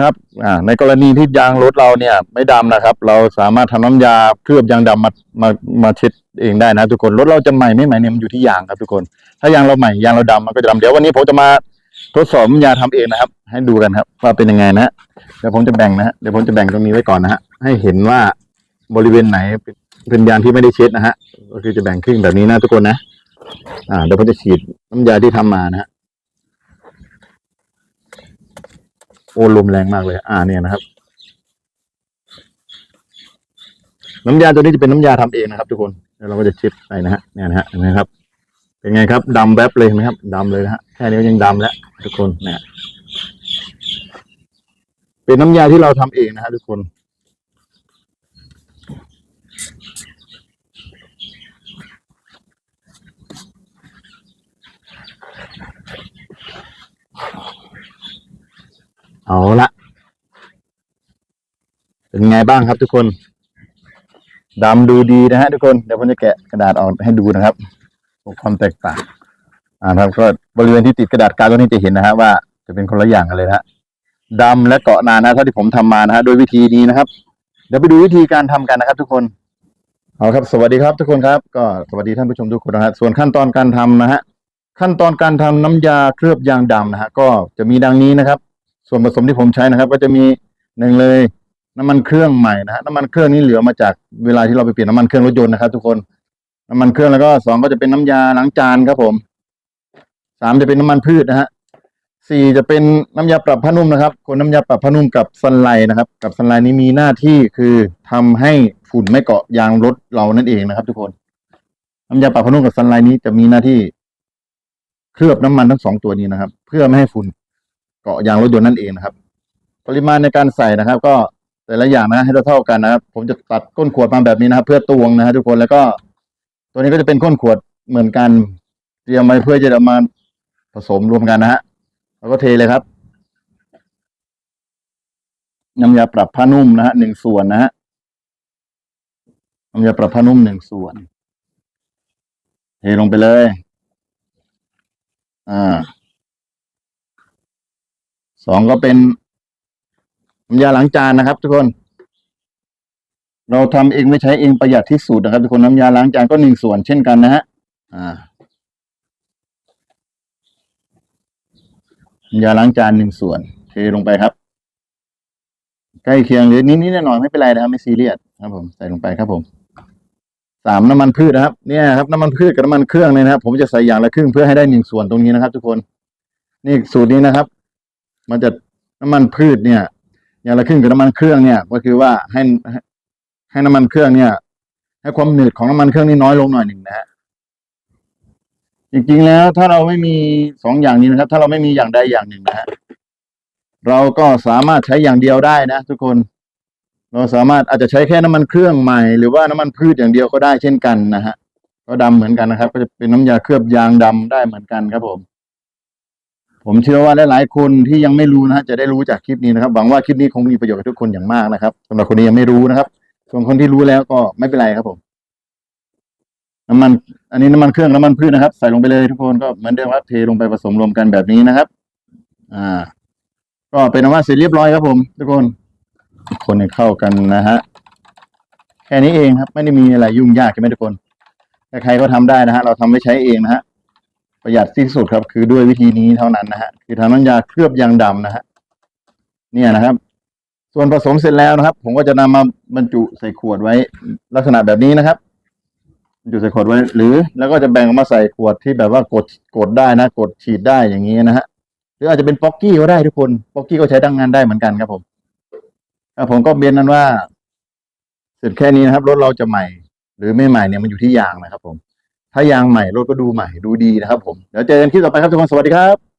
ครับอ่าในกรณีที่ยางรถเราเนี่ย ไม่ดำนะครับ เราสามารถทำน้ำยาเคลือบยางดำมามามาเช็ดเองได้นะ ทุกคนรถเราจะใหม่ไม่ใหม่เนี่ยมันอยู่ที่ยางครับทุกคน ถ้ายางเราใหม่ยางเราดำมันก็จะดำเดี๋ยววันนี้ผมจะมาทดสอบน้ำยาทำเองนะครับ ให้ดูกันครับ ว่าเป็นยังไงนะฮะเดี๋ยวผมจะแบ่งนะฮะเดี๋ยวผมจะแบ่งตรงนี้ไว้ก่อนนะฮะให้เห็นว่าบริเวณไหนเป็นเป็นยางที่ไม่ได้เช็ดนะฮะก็คือจะแบ่งครึ่งแบบนี้นะทุกคนนะ อ่าเดี๋ยวผมจะฉีดน้ำยาที่ทำมานะฮะ โอ้ลมแรงมากเลย อ่าเนี่ยนะครับ น้ำยาตัวนี้จะเป็นน้ำยาทำเองนะครับ ทุกคนแล้วเราก็จะชิปไปนะฮะเนี่ยนะฮะเห็นไหมครับ เป็นไงครับดำแวบเลยเห็นไหมครับดำเลยนะฮะแค่นี้ก็ยังดำแล้วทุกคนเนี่ยเป็นน้ำยาที่เราทำเองนะฮะทุกคน เอาละเป็นไงบ้างครับทุกคนดำดูดีนะฮะทุกคนเดี๋ยวผมจะแกะกระดาษออกให้ดูนะครับความแตกต่างอ่าครับก็บริเวณที่ติดกระดาษกาวตัวนี้จะเห็นนะฮะว่าจะเป็นคนละอย่างกันเลยนะดำและเกาะนานนะเท่าที่ผมทำมานะฮะโดยวิธีนี้นะครับ เดี๋ยวไปดูวิธีการทำกันนะครับ ทุกคนเอาครับ สวัสดีครับทุกคนครับ ก็สวัสดีท่านผู้ชมทุกคนนะฮะส่วนขั้นตอนการทำนะฮะขั้นตอนการทำน้ำยาเคลือบยางดำนะฮะก็จะมีดังนี้นะครับ ส่วนผสมที่ผมใช้นะครับ ก็จะมีหนึ่งเลยน้ำมันเครื่องใหม่นะฮะน้ำมันเครื่องนี้เหลือมาจากเวลาที่เราไปเปลี่ยนน้ำมันเครื่องรถยนต์นะครับ ทุกคนน้ำมันเครื่องแล้วก็สองก็จะเป็นน้ำยาล้างจานครับผมสามจะเป็นน้ำมันพืชนะฮะสี่จะเป็นน้ำยาปรับผ้านุ่มนะครับ คนน้ำยาปรับผ้านุ่มกับซันไลน์นะครับ กับซันไลน์นี้มีหน้าที่คือทำให้ฝุ่นไม่เกาะยางรถเรานั่นเองนะครับ ทุกคน น้ำยาปรับผ้านุ่มกับซันไลน์นี้จะมีหน้าที่เคลือบน้ำมันทั้งสองตัวนี้นะครับ เพื่อไม่ให้ฝุ่น เกาะยางรถยนต์นั่นเองนะครับ ปริมาณในการใส่นะครับ ก็แต่ละอย่างนะให้เท่ากันนะครับ ผมจะตัดก้นขวดมาแบบนี้นะครับ เพื่อตวงนะฮะทุกคนแล้วก็ ตัวนี้ก็จะเป็นก้นขวดเหมือนกัน เตรียมไว้เพื่อจะเอามาผสมรวมกันนะฮะแล้วก็เทเลยครับน้ำยาปรับผ้านุ่มนะฮะหนึ่งส่วนนะฮะน้ำยาปรับผ้านุ่มหนึ่งส่วน เทลงไปเลย อ่า สองก็เป็นน้ำยาล้างจานนะครับ ทุกคน เราทำเองไม่ใช้เองประหยัดที่สุดนะครับ ทุกคนน้ำยาล้างจานก็หนึ่งส่วนเช่นกันนะฮะอ่าน้ำยาล้างจานหนึ่งส่วน เทลงไปครับ ใกล้เคียงหรือนิดๆหน่อยๆไม่เป็นไรนะครับ ไม่ซีเรียสครับ ผมใส่ลงไปครับ ผมสามน้ำมันพืชนะครับเนี่ยครับน้ำมันพืชกับน้ำมันเครื่องเนี่ยนะครับ ผมจะใส่อย่างละครึ่งเพื่อให้ได้หนึ่งส่วนตรงนี้นะครับ ทุกคน นี่สูตรนี้นะครับ มันจะน้ำมันพืชเนี่ย อย่างละครึ่งกับน้ำมันเครื่องเนี่ย ก็คือว่าให้ให้ให้น้ำมันเครื่องเนี่ย ให้ความหนืดของน้ำมันเครื่องนี่น้อยลงหน่อยหนึ่งนะฮะจริงๆแล้วถ้าเราไม่มีสองอย่างนี้นะครับ ถ้าเราไม่มีอย่างใดอย่างหนึ่งนะฮะเราก็สามารถใช้อย่างเดียวได้นะ ทุกคน เราสามารถอาจจะใช้แค่น้ำมันเครื่องใหม่ หรือว่าน้ำมันพืชอย่างเดียวก็ได้เช่นกันนะฮะก็ดำเหมือนกันนะครับ ก็จะเป็นน้ำยาเคลือบยางดำได้เหมือนกันครับผม ผมเชื่อว่าหลายๆคนที่ยังไม่รู้นะฮะจะได้รู้จากคลิปนี้นะครับหวังว่าคลิปนี้คงมีประโยชน์กับทุกคนอย่างมากนะครับสำหรับคนที่ยังไม่รู้นะครับ ส่วนคนที่รู้แล้วก็ไม่เป็นไรครับผมน้ำมัน อันนี้น้ำมันเครื่องน้ำมันพืชนะครับ ใส่ลงไปเลยทุกคนก็เหมือนเดิมครับเทลงไปผสมรวมกันแบบนี้นะครับ อ่า ก็เป็นอันว่าเสร็จเรียบร้อยครับผม ทุกคน คนให้เข้ากันนะฮะแค่นี้เองครับ ไม่ได้มีอะไรยุ่งยากใช่ไหมทุกคนใครๆก็ทำได้นะฮะเราทำไว้ใช้เองนะฮะ ประหยัดที่สุดครับ คือด้วยวิธีนี้เท่านั้นนะฮะคือทำน้ำยาเคลือบยางดำนะฮะเนี่ยนะครับ ส่วนผสมเสร็จแล้วนะครับ ผมก็จะนำมาบรรจุใส่ขวดไว้ ลักษณะแบบนี้นะครับบรรจุใส่ขวดไว้ หรือแล้วก็จะแบ่งออกมาใส่ขวดที่แบบว่ากดกดได้นะ กดฉีดได้อย่างนี้นะฮะหรืออาจจะเป็นป๊อกกี้ก็ได้ทุกคนป๊อกกี้ก็ใช้ดังงานได้เหมือนกันครับผมครับผมก็เบียนนั้นว่า เสร็จแค่นี้นะครับรถเราจะใหม่ หรือไม่ใหม่เนี่ยมันอยู่ที่ยางนะครับผม ถ้ายางใหม่รถก็ดูใหม่ดูดีนะครับผมเดี๋ยวเจอกันคลิปต่อไปครับทุกคนสวัสดีครับ